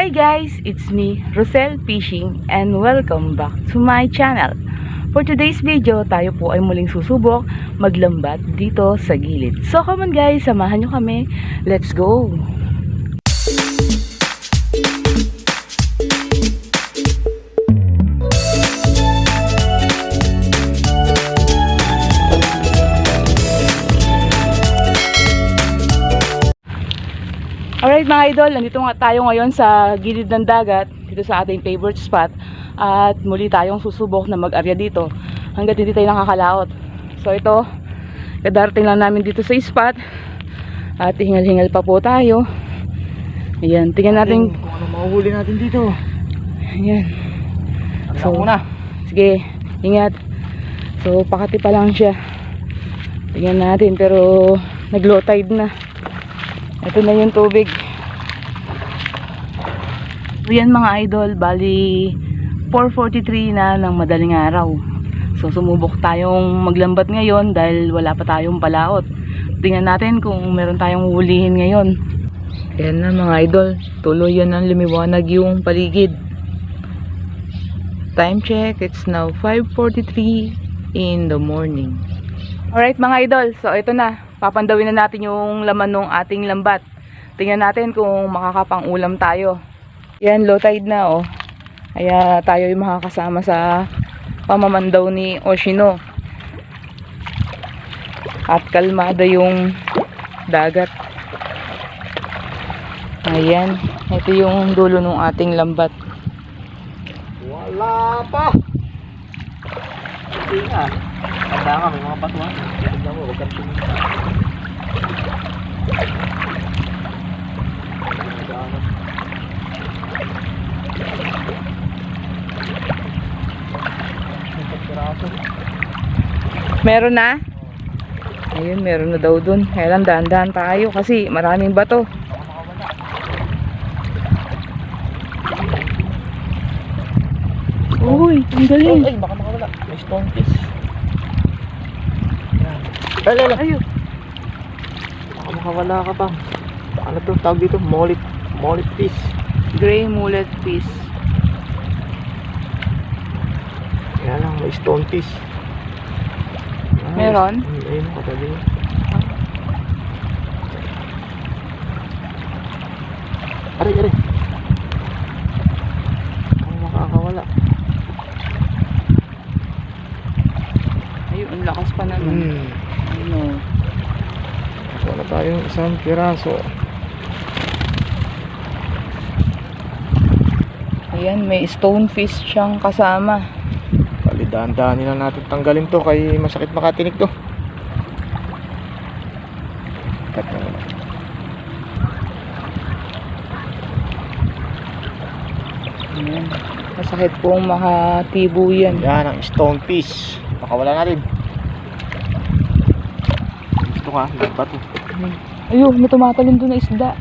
Hi guys, it's me, Rosel Fishing and welcome back to my channel. For today's video, tayo po ay muling susubok maglambat dito sa gilid. So come on guys, samahan nyo kami. Let's go! Alright mga idol, nandito nga tayo ngayon sa gilid ng dagat, dito sa ating favorite spot. At muli tayong susubok na mag-arya dito hanggat hindi tayo nakakalaot. So ito, kadarating lang namin dito sa spot. At hingal-hingal pa po tayo. Ayan, tingnan natin. kung ano mahuhuli natin dito. Ayan. So, muna. Sige, ingat. So, pakati pa lang siya. Tingnan natin, pero nag-low tide na. Ito na yung tubig. So, yan mga idol, bali 4.43 na ng madaling araw. So, sumubok tayong maglambat ngayon dahil wala pa tayong palaot. Tingnan natin kung meron tayong hulihin ngayon. Yan na mga idol, tuloy yan ang lumiwanag yung paligid. Time check, it's now 5.43 in the morning. Alright mga idol, so ito na. Papandawin na natin yung laman ng ating lambat. Tingnan natin kung makakapang ulam tayo. Yan, low tide na oh. Kaya tayo yung makakasama sa pamamandaw ni Oshino. At kalmada yung dagat. Ayan, ito yung dulo ng ating lambat. Wala pa. Hindi nga. Tanda ka, may mga batuan. Tignan mo, huwag kang tumingin. Meron na? Ayun, meron na daw dun. Kaya lang, dahan-dahan tayo kasi maraming bato. Uy, ang galing. Ay, baka makawala. May stone fish. Ay, lala. Ayun. Baka makawala ka pa. Ano to? Tawag dito? Molit. Molit fish. Gray mullet fish. Kaya lang, may stone fish. Ay, Meron? Ayun, katabi. Aray, aray. Ay, makakawala. Ayun, ang lakas pa naman. Hmm. Ano? Wala tayong isang piraso. Ayan, may stonefish siyang kasama. Palidahan-dahanin lang natin tanggalin to kay masakit makatinig to. Cut na muna. Ayan. Masakit pong makatibo yan. Yan ang stone fish. Pakawala natin. Gusto ka, to. Ayun, may tumatalon doon na isda.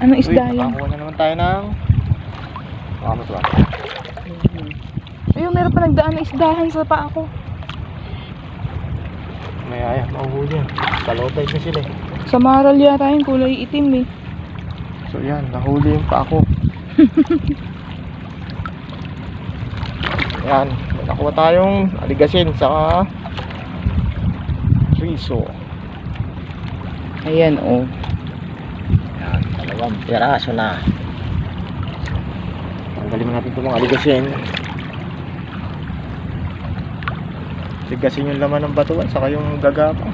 Anong isda Uy, yan? makakuha na naman tayo ng... Baka mas? Ayun, meron pa nagdaan na isdahan sa paa ko. May aya, mahuhuli yan. Kalotay na sila eh. Sa maral yata yung kulay itim eh. So yan, nahuli yung pa ako. yan, may nakuha tayong aligasin saka riso. Ayan, oh. Yan, dalawang piraso na. Tanggalin mo natin itong mga aligasin. Aligasin yung laman ng batuan saka yung gagapa.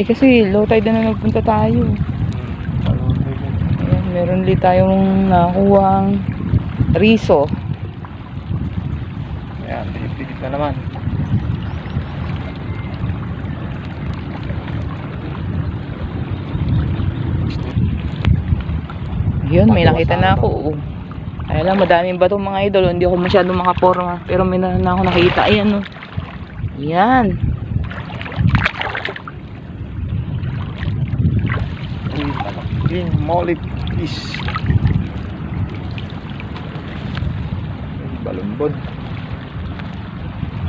Eh kasi low tide na nagpunta tayo. Ayan, meron ulit tayong nakuhang riso. Yan, pilit-pilit na naman. Yun, may nakita na ako. Kaya lang, madaming bato mga idol. Hindi ako masyadong makaporma. Pero may na, na ako nakita. Ayan, oh. Yan. Uy, malaking molly fish. Uy, Balumbod.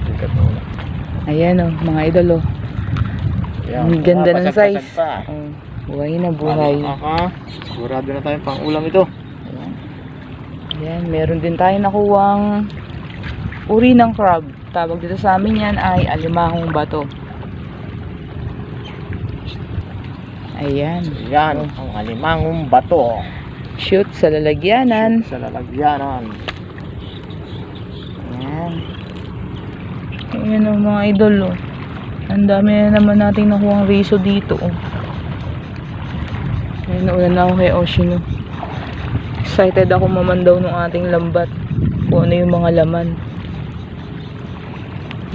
Sikat mo na. Ayan, oh. Mga idol, oh. Ang ganda ng size. Oh. Buhay na buhay. Kaka, sigurado na tayong pang ulam ito. Ayan. Ayan, meron din tayo nakuwang uri ng crab. Tawag dito sa amin yan ay alimahong bato. Ayan. Yan, ang alimangong bato. Shoot sa lalagyanan. Sa lalagyanan. Ayan. Ayan o mga idol o. Ang dami na naman natin nakuha riso dito o. Ayan, nauna na ako kay Oshino. Excited ako mamandaw ng ating lambat. Kung ano yung mga laman.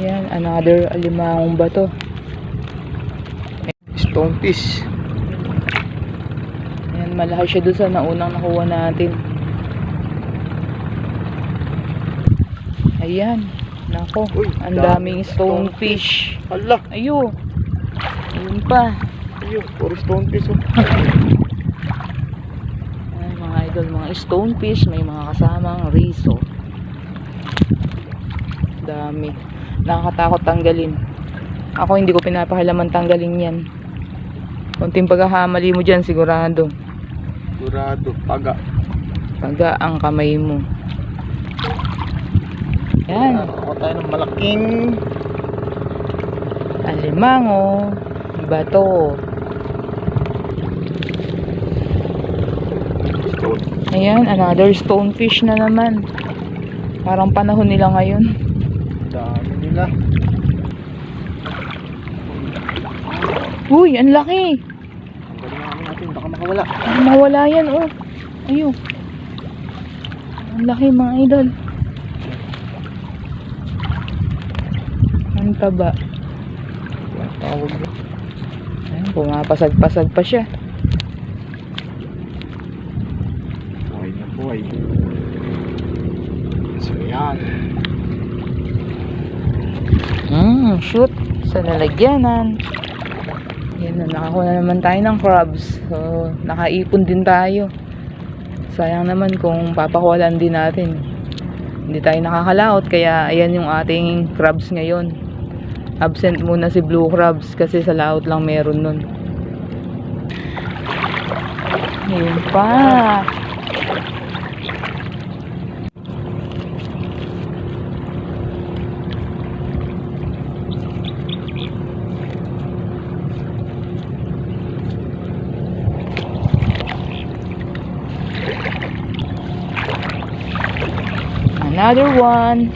Ayan, another alimangong bato. Stonefish. Ayan, malaki siya doon sa naunang nakuha natin. Ayan. Nako, Uy, ang daming daming stonefish. Hala, Ayo. Ayun pa. ayun, puro stonefish. Oh. Ay, mga idol, mga stonefish, may mga kasamang riso. Dami. Nakakatakot tanggalin. Ako hindi ko pinapakilaman tanggalin yan. Kunting paghahamali mo dyan, sigurado. Sigurado, paga. Paga ang kamay mo. Yan. Ako tayo ng malaking Alimango. Bato. Ayan, another stonefish na naman. Parang panahon nila ngayon. Dami nila. Uy, ang laki. Ang galing namin natin, baka makawala. Mawala yan, oh. Ayun. Ang laki, mga idol. Ang taba. Tawag. Ayun, pumapasag-pasag pa siya. Buhay na buhay. So yan. Hmm, shoot. Sa lalagyanan. Yan na, nakakuha na naman tayo ng crabs. So, nakaipon din tayo. Sayang naman kung papakuwalan din natin. Hindi tayo nakakalaot, kaya ayan yung ating crabs ngayon. Absent muna si blue crabs kasi sa laot lang meron nun. Ayun pa. Another one.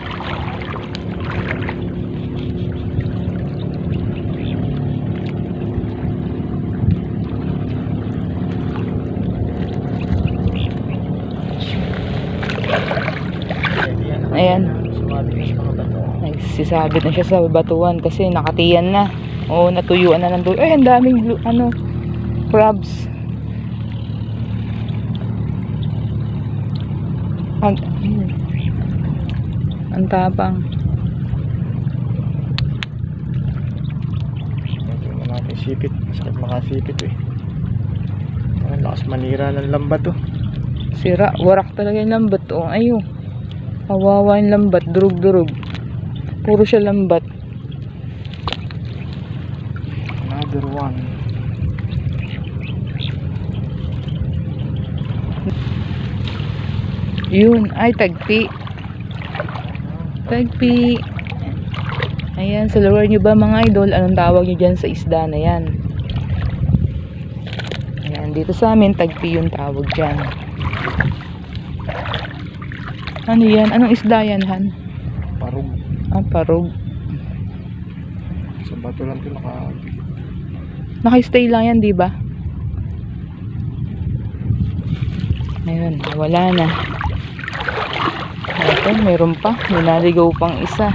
Ayan. Nagsisabit na siya sa batuan kasi nakatiyan na. O natuyuan na ng tuyo. Ay, ang daming blue, ano, crabs. Ang, ayun. Ang tapang. Ito na natin sipit. Masakit makasipit eh. Ang lakas manira ng lambat to. Sira, warak talaga yung lambat. O, ayo. Kawawa yung lambat, durug-durug. Puro siya lambat. Another one. Yun, ay tagpi. Tagpi. Ayan, sa lugar nyo ba mga idol, anong tawag nyo dyan sa isda na yan? Ayan, dito sa amin, tagpi yung tawag dyan. Ano yan? Anong isda yan, Han? Parog. Ah, parog. Sa bato lang ito naka... Naka-stay lang yan, di ba? Ayun, wala na. Ito, meron pa. May naligaw pang isa.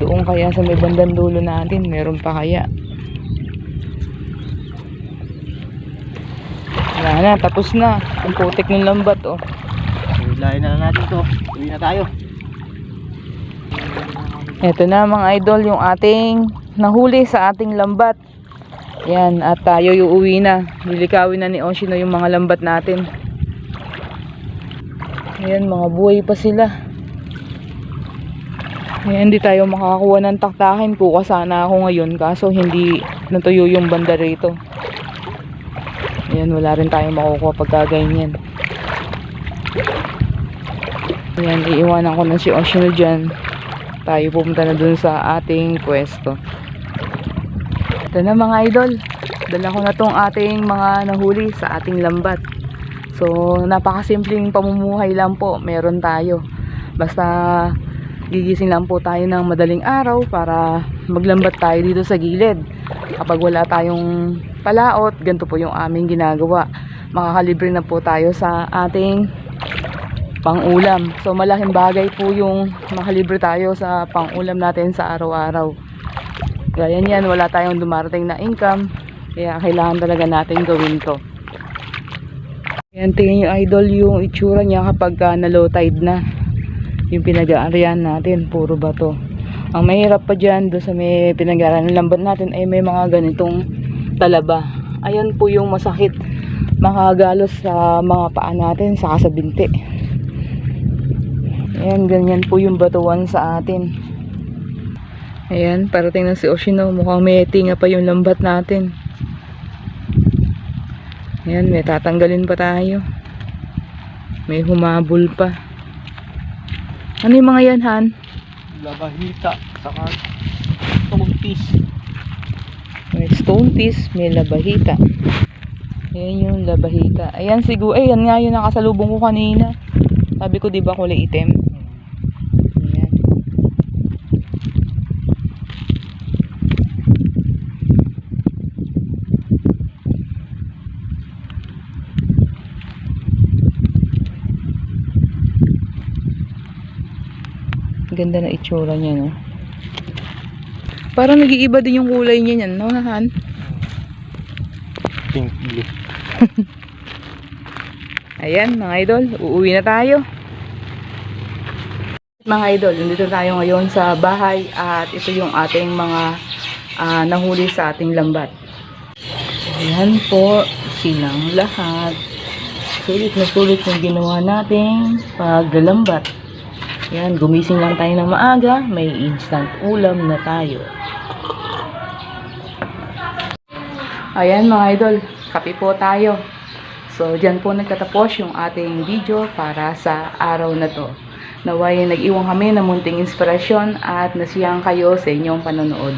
Doon kaya sa may bandang dulo natin, meron pa kaya. Wala na, tapos na. Ang putik ng lambat, oh. Hilahin na natin to. Uwi na tayo. Ito na mga idol, yung ating nahuli sa ating lambat. Yan, at tayo uuwi na. Lilikawin na ni Oshino yung mga lambat natin. Ayan, mga buhay pa sila. Ayan, hindi tayo makakakuha ng taktakin. Kuha sana ako ngayon, kaso hindi natuyo yung banda rito. Ayan, wala rin tayong makukuha pagka ganyan. Ayan, iiwanan ko na si Oshino dyan. Tayo pupunta na dun sa ating pwesto. Ito na mga idol. Dala ko na tong ating mga nahuli sa ating lambat. So, napakasimpleng pamumuhay lang po. Meron tayo. Basta gigising lang po tayo ng madaling araw para maglambat tayo dito sa gilid. Kapag wala tayong palaot, ganito po yung aming ginagawa. Makakalibre na po tayo sa ating pangulam. So malaking bagay po yung makalibre tayo sa pangulam natin sa araw-araw. Gaya niyan, wala tayong dumarating na income. Kaya kailangan talaga natin gawin to. Yan, tingin yung idol yung itsura niya kapag uh, na low tide na. Yung pinag-aarian natin, puro bato. Ang mahirap pa dyan, doon sa may pinag-aarian ng lambat natin, ay may mga ganitong talaba. Ayan po yung masakit makagalos sa mga paa natin, saka sa binti. Ayan, ganyan po yung batuan sa atin. Ayan, parating na si Oshino. Mukhang may tinga pa yung lambat natin. Ayan, may tatanggalin pa tayo. May humabol pa. Ano yung mga yan, Han? Labahita. Saka tumuntis. May stone teas, may labahita. Ayan yung labahita. Ayan siguro, eh, yan nga yung nakasalubong ko kanina. Sabi ko, di ba kulay itim? Ayan. Ganda na itsura niya, no? Parang nag-iiba din yung kulay niya yan, no, Han? Pink blue. Ayan, mga idol, uuwi na tayo. Mga idol, nandito tayo ngayon sa bahay at ito yung ating mga ah, nahuli sa ating lambat. Ayan po, silang lahat. Sulit na sulit yung ginawa nating paglalambat. Ayan, gumising lang tayo ng maaga, may instant ulam na tayo. Ayan mga idol, kape po tayo. So, dyan po nagtatapos yung ating video para sa araw na to. Naway nag-iwan kami ng munting inspirasyon at nasiyang kayo sa inyong panonood.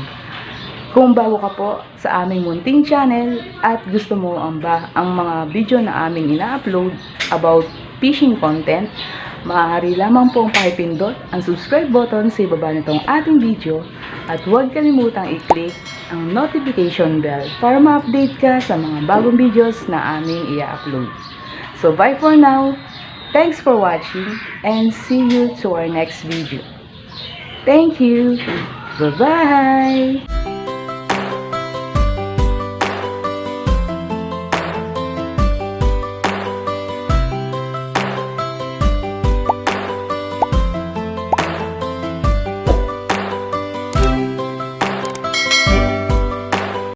Kung bago ka po sa aming munting channel at gusto mo ang, ba, ang mga video na aming ina-upload about fishing content, maaari lamang pong pakipindot ang subscribe button sa ibaba nitong ating video at huwag kalimutang i-click ang notification bell para ma-update ka sa mga bagong videos na aming i-upload. So bye for now. Thanks for watching and see you to our next video. Thank you. Bye-bye.